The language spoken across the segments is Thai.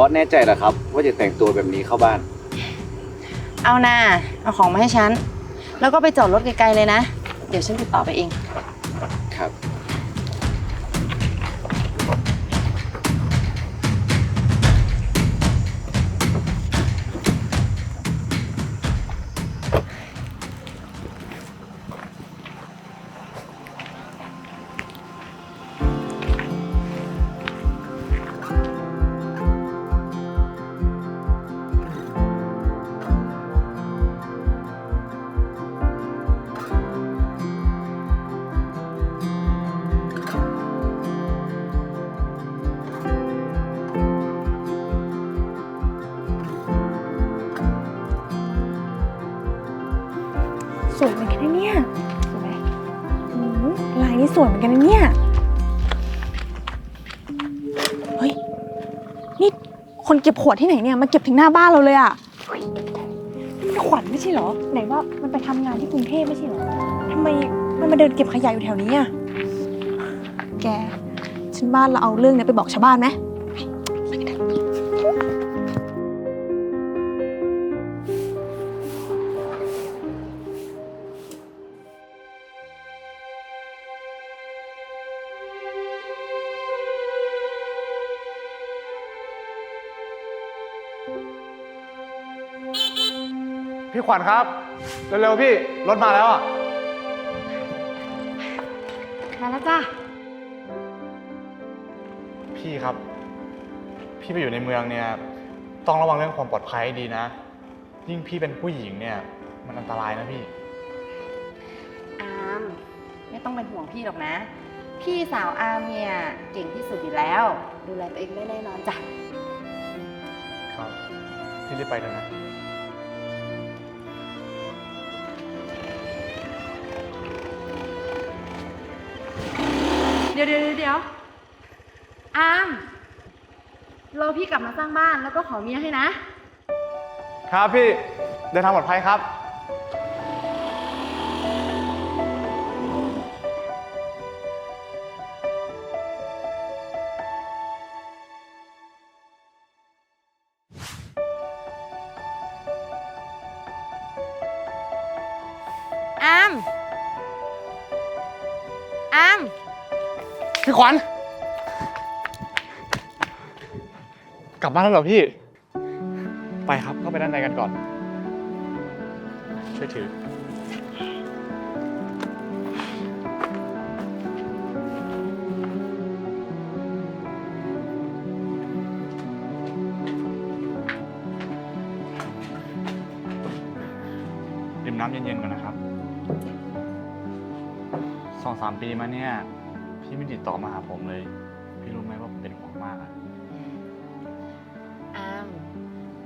อสแน่ใจเหรอครับ ว่าจะแต่งตัวแบบนี้เข้าบ้าน เอานาเอาของมาให้ฉัน แล้วก็ไปจอดรถไกลๆเลยนะ เดี๋ยวฉันติดต่อไปเอง ครับ สวยเหมือนกันนะเนี่ยสวยไหมอืมลายนี้สวยเหมือนกันนะเนี่ย เฮ้ย นี่คนเก็บขวดที่ไหนเนี่ยมาเก็บถึงหน้าบ้านเราเลยอะเฮ้ยนี่ขวัญไม่ใช่เหรอ ไหนว่ามันไปทำงานที่กรุงเทพไม่ใช่เหรอทำไมมันมาเดินเก็บขยะอยู่แถวนี้อะแก ฉันบ้านเราเอาเรื่องเนี้ยไปบอกชาวบ้านไหม พี่ขวัญครับ เร็วๆพี่ รถมาแล้วอะ มาแล้วจ้าพี่ครับ พี่ไปอยู่ในเมืองเนี่ย ต้องระวังเรื่องความปลอดภัยให้ดีนะ ยิ่งพี่เป็นผู้หญิงเนี่ย มันอันตรายนะพี่ อามไม่ต้องเป็นห่วงพี่หรอกนะ พี่สาวอามเนี่ยเก่งที่สุดอยู่แล้ว ดูแลตัวเองได้แน่นอนจ้ะ ครับ พี่รีบไปเถอะนะ ดี๋ยวเดี๋ยวเดี๋ยวอามรอพี่กลับมาสร้างบ้านแล้วก็ขอเมียให้นะ ครับพี่ เดินทางปลอดภัยครับ ลับบ้านแล้วเหรอพี่ ไปครับเข้าไปด้านในกันก่อน ช่วยถือ ดื่มน้ำเย็นๆก่อนนะครับสองสามปีมาเนี่ย พี่ไม่ติดต่อมาหาผมเลย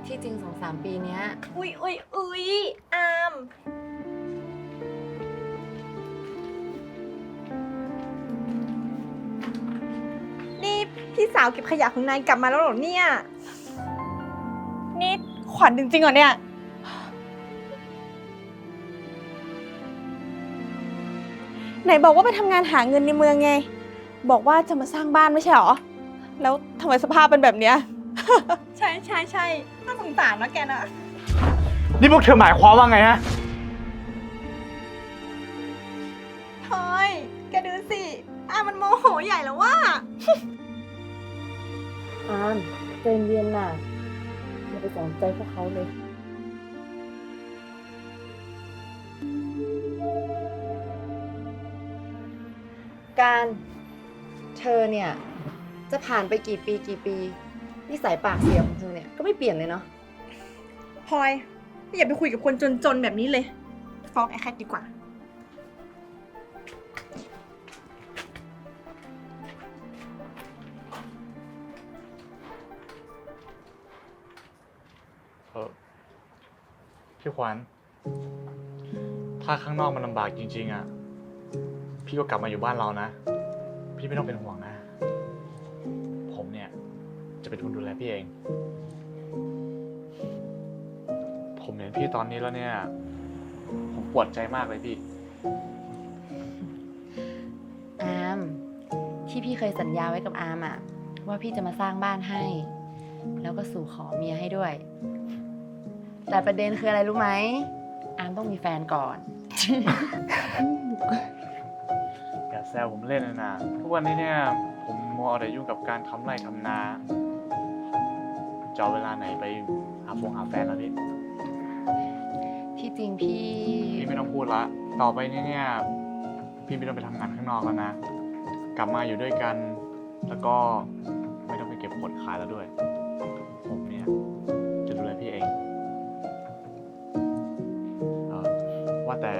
ที่จริงสองสามปีเนี้ย อุ๊ยอุ๊ยอุ๊ยอามนี่พี่สาวเก็บขยะของนายกลับมาแล้วเหรอเนี่ย นี่ขวัญจริงๆเหรอเนี่ย ไหนบอกว่าไปทำงานหาเงินในเมืองไง บอกว่าจะมาสร้างบ้านไม่ใช่เหรอ แล้วทำไมสภาพเป็นแบบเนี้ย ใช่ใช่ใช่น่าสงสารนะแกนะ นี่พวกเธอหมายความว่าไงฮะพลอย แกดูสิอามันโมโหใหญ่แล้วว่า อามใจเย็นน่ะอย่าไปสนใจพวกเขาเลย การเธอเนี่ย จะผ่านไปกี่ปีกี่ปี นิสัยปากเสียของเธอเนี่ยก็ไม่เปลี่ยนเลยเนาะพลอยอย่าไปคุยกับคนจนๆแบบนี้เลย ฟ้องไอ้แคทดีกว่า เออพี่ขวัญถ้าข้างนอกมันลำบากจริง ๆ อะ พี่ก็กลับมาอยู่บ้านเรานะ พี่ไม่ต้องเป็นห่วงนะผมเนี่ย จะเป็นคนดูแลพี่เอง ผมเห็นพี่ตอนนี้แล้วเนี่ย ผมปวดใจมากเลยพี่ อามที่พี่เคยสัญญาไว้กับอามอะว่าพี่จะมาสร้างบ้านให้ แล้วก็สู่ขอเมียให้ด้วย แต่ประเด็นคืออะไรรู้ไหมอามต้องมีแฟนก่อน อย่าแซวผมเล่นเลยนะทุกวันนี้เนี่ย ผมมัวเอาแต่ยุ่งกับการทำไร่ทำนา จะเอาเวลาไหนไปหาฟงหาแฟนแล้วพี่ที่จริงพี่ พี่ไม่ต้องพูดละ ต่อไปนี้เนี่ยพี่ไม่ต้องไปทำงานข้างนอกแล้วนะ กลับมาอยู่ด้วยกัน แล้วก็ไม่ต้องไปเก็บผลขายแล้วด้วย ผมเนี่ย จะดูแลพี่เองเอ่อว่าแต่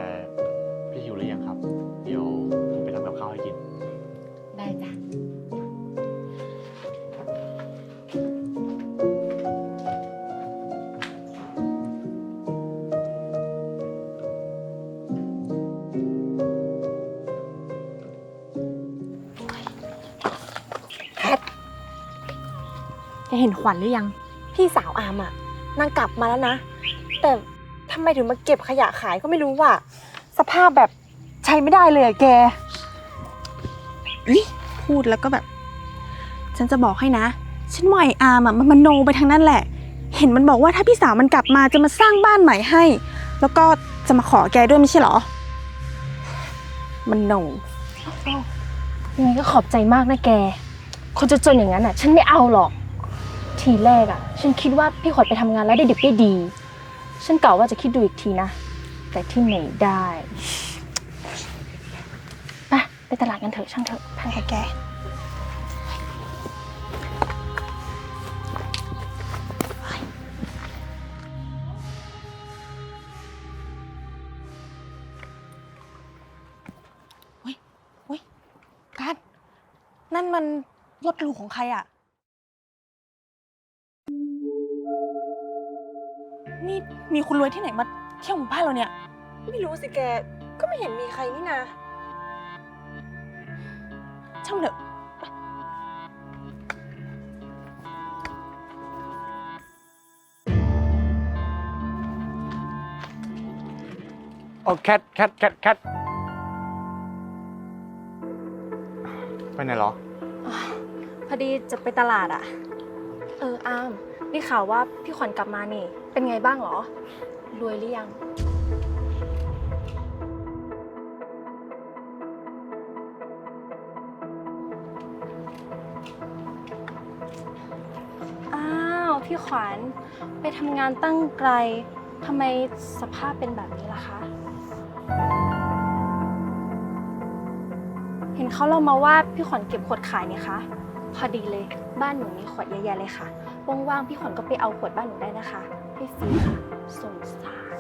เห็นขวัญหรือยัง พี่สาวอามอะนางกลับมาแล้วนะ แต่ทำไมถึงมาเก็บขยะขายก็ไม่รู้ว่ะสภาพแบบใช้ไม่ได้เลยอะแกอิพูดแล้วก็แบบ ฉันจะบอกให้นะ ฉันว่าไอ้อามอะมันมโนไปทางนั้นแหละ เห็นมันบอกว่าถ้าพี่สาวมันกลับมาจะมาสร้างบ้านใหม่ให้ แล้วก็จะมาขอแกด้วยไม่ใช่เหรอ มันโน ยังไงก็ขอบใจมากนะแก คนจนๆอย่างนั้นอะ ฉันไม่เอาหรอก ทีแรกอะฉันคิดว่าพี่ขวัญไปทำงานแล้วได้ดิบได้ดี ฉันกล่าวว่าจะคิดดูอีกทีนะ แต่ที่ไหนได้ไปไปตลาดกันเถอะช่างเถอะทางกับแกเฮ้ยเฮ้ยกัดนั่นมันรถหรูของใครอะ มีคุณรวยที่ไหนมาเที่ยวหมู่บ้านเราเนี่ย ไม่รู้สิแก ก็ไม่เห็นมีใครนี่นาช่างเถอะโอ้แคทแคทแคทแคทไปไหนเหรอ พอดีจะไปตลาดอะเอออาม ได้ข่าวว่าพี่ขวัญกลับมานี่ เป็นไงบ้างเหรอ รวยหรือยัง อ้าว พี่ขวัญไปทำงานตั้งไกลทำไมสภาพเป็นแบบนี้ล่ะคะ เห็นเขาเล่ามาว่าพี่ขวัญเก็บขวดขายนี่คะ พอดีเลย บ้านหนูมีขวดเยอะแยะเลยค่ะ ว่างๆพี่ขวัญก็ไปเอาขวดบ้านหนูได้นะคะให้ฟรีค่ะสงสาร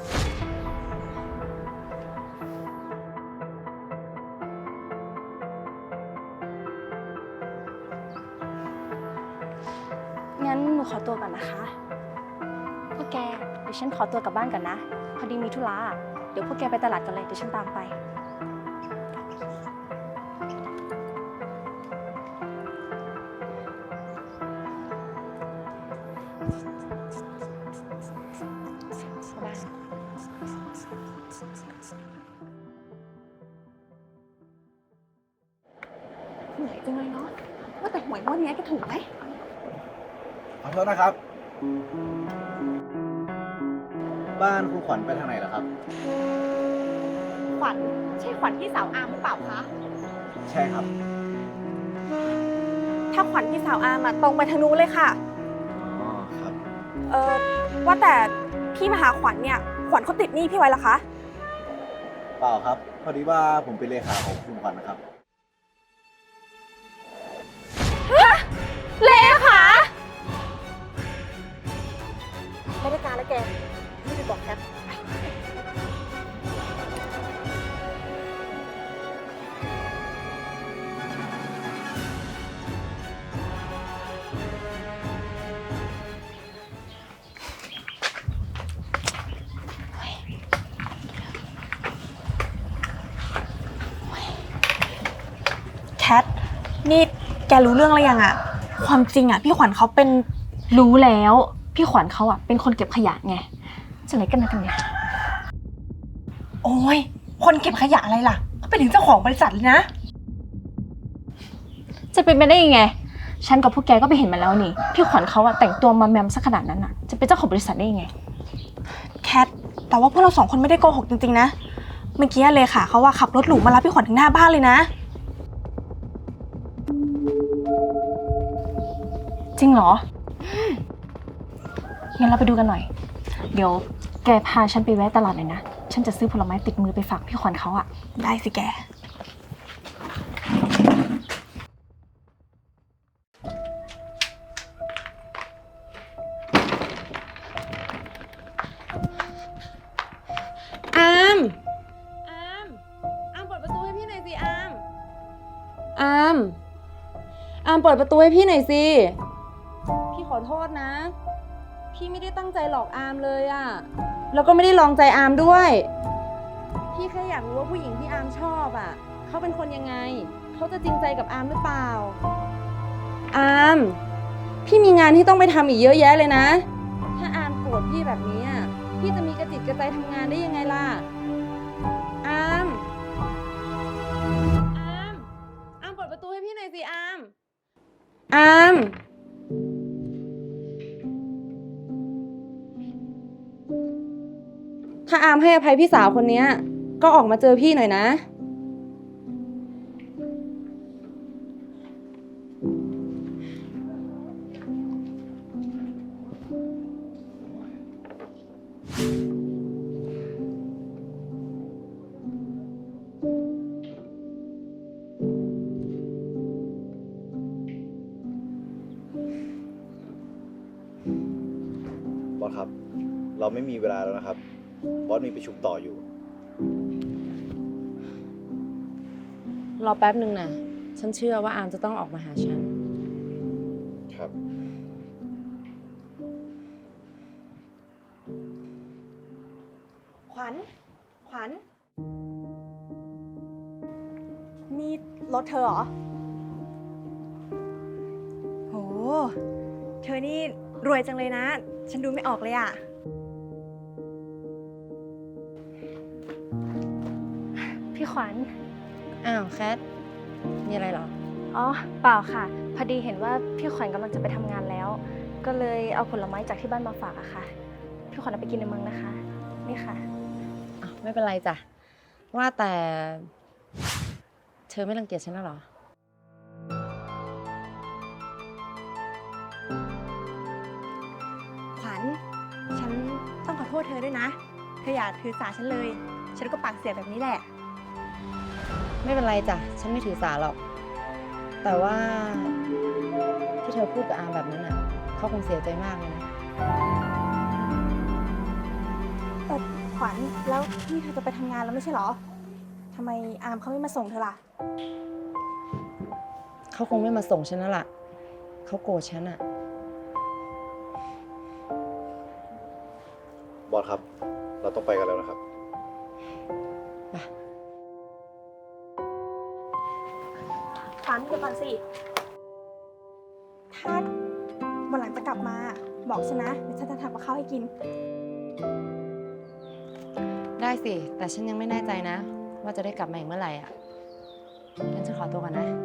งั้นหนูขอตัวก่อนนะคะ พวกแก เดี๋ยวฉันขอตัวกลับบ้านก่อนนะ พอดีมีธุระอะเดี๋ยวพวกแกไปตลาดกันเลย เดี๋ยวฉันตามไป ไหมขอโทษนะครับ บ้านคุณขวัญไปทางไหนล่ะครับ ขวัญใช่ขวัญพี่สาวอามหรือเปล่าคะ ใช่ครับ ถ้าขวัญพี่สาวอามอะตรงไปทางนู้นเลยค่ะ อ๋อครับ เออว่าแต่พี่มาหาขวัญเนี่ย ขวัญเขาติดหนี้พี่ไว้ละคะ เปล่าครับ พอดีว่าผมเป็นเลขาของคุณขวัญนะครับ นี่แกรู้เรื่องอะไรยังอะความจริงอะพี่ขวัญเขาเป็นรู้แล้ว พี่ขวัญเขาอะเป็นคนเก็บขยะไงจะไหนกันนะกันเนี่ยโอ้ยคนเก็บขยะอะไรล่ะเขาเป็นถึงเจ้าของบริษัทเลยนะจะเป็นไปได้ยังไง ฉันกับพวกแกก็ไปเห็นมาแล้วนี่ พี่ขวัญเขาอะแต่งตัวมาแมมซะขนาดนั้นอะจะเป็นเจ้าของบริษัทได้ยังไง แคทแต่ว่าพวกเราสองคนไม่ได้โกหกจริงๆนะเมื่อกี้เลยค่ะเขาว่าขับรถหรูมารับพี่ขวัญถึงหน้าบ้านเลยนะ จริงเหรองั้นเราไปดูกันหน่อย เดี๋ยวแกพาฉันไปแวะตลาดหน่อยนะ ฉันจะซื้อผลไม้ติดมือไปฝากพี่ขวัญเขาอะได้สิแก อามอาม อามเปิดประตูให้พี่หน่อยสิอาม อาม อามเปิดประตูให้พี่หน่อยสิพี่ ขอโทษนะ พี่ไม่ได้ตั้งใจหลอกอามเลยอะแล้วก็ไม่ได้ลองใจอามด้วย พี่แค่อยากรู้ว่าผู้หญิงที่อามชอบอะเขาเป็นคนยังไง เขาจะจริงใจกับอามหรือเปล่า อาม พี่มีงานที่ต้องไปทำอีกเยอะแยะเลยนะ ถ้าอามโกรธพี่แบบนี้อะพี่จะมีกระจิตกระใจทำงานได้ยังไงล่ะ อาม อาม อามเปิดประตูให้พี่หน่อยสิอาม อาม ถ้าอามให้อภัยพี่สาวคนเนี้ย ก็ออกมาเจอพี่หน่อยนะ บอสครับ เราไม่มีเวลาแล้วนะครับ บอสมีประชุมต่ออยู่ รอแป๊บหนึ่งนะ ฉันเชื่อว่าอามจะต้องออกมาหาฉัน ครับ ขวัญ ขวัญ นี่รถเธอเหรอ โห เธอนี่รวยจังเลยนะ ฉันดูไม่ออกเลยอะ ขวัญ อ้าวแคทมีอะไรเหรอ อ๋อ เปล่าค่ะ พอดีเห็นว่าพี่ขวัญกำลังจะไปทำงานแล้ว ก็เลยเอาผลไม้จากที่บ้านมาฝากอะค่ะ พี่ขวัญเอาไปกินในเมืองนะคะ นี่ค่ะอะไม่เป็นไรจ้ะ ว่าแต่ เธอไม่รังเกียจฉันแล้วเหรอ ขวัญ ฉันต้องขอโทษเธอด้วยนะ เธออย่าถือสาฉันเลย ฉันก็ปากเสียแบบนี้แหละ ไม่เป็นไรจ้ะ ฉันไม่ถือสาหรอก แต่ว่าที่เธอพูดกับอามแบบนั้นอะ เขาคงเสียใจมากเลยนะ แต่ขวัญแล้วนี่เธอจะไปทำงานแล้วไม่ใช่เหรอทำไมอามเขาไม่มาส่งเธอล่ะ เขาคงไม่มาส่งฉันแล้วล่ะ เขาโกรธฉันอะ บอสครับ เราต้องไปกันแล้วนะครับขวั นเดี๋ยวก่อนสิถ้าวันหลังจะกลับมา บอกฉันนะ เดี๋ยวฉันจะทำกับข้าวให้กิน ได้สิ แต่ฉันยังไม่แน่ใจนะ ว่าจะได้กลับมาอีกเมื่อไหร่อะงั้นฉันขอตัวก่อนนะ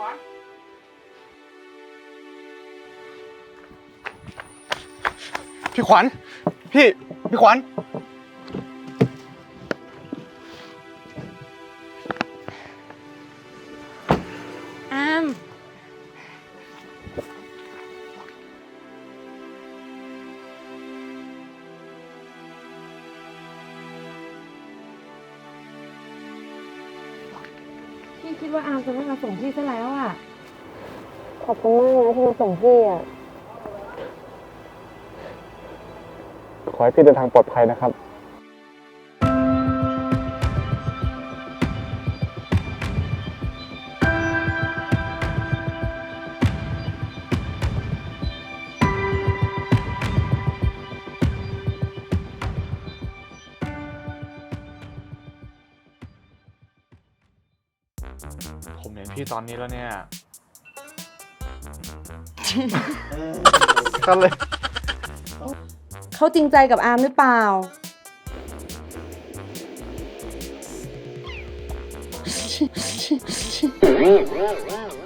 พี่ขวัญพี่พี่ขวัญ พี่คิดว่าอามจะไม่มาส่งพี่ซะแล้วอะ ขอบคุณมากนะที่มาส่งพี่อะ ขอให้พี่เดินทางปลอดภัยนะครับ ผมเห็นพี่ตอนนี้แล้วเนี่ย ก็เลย เขาจริงใจกับอาร์มหรือเปล่าเ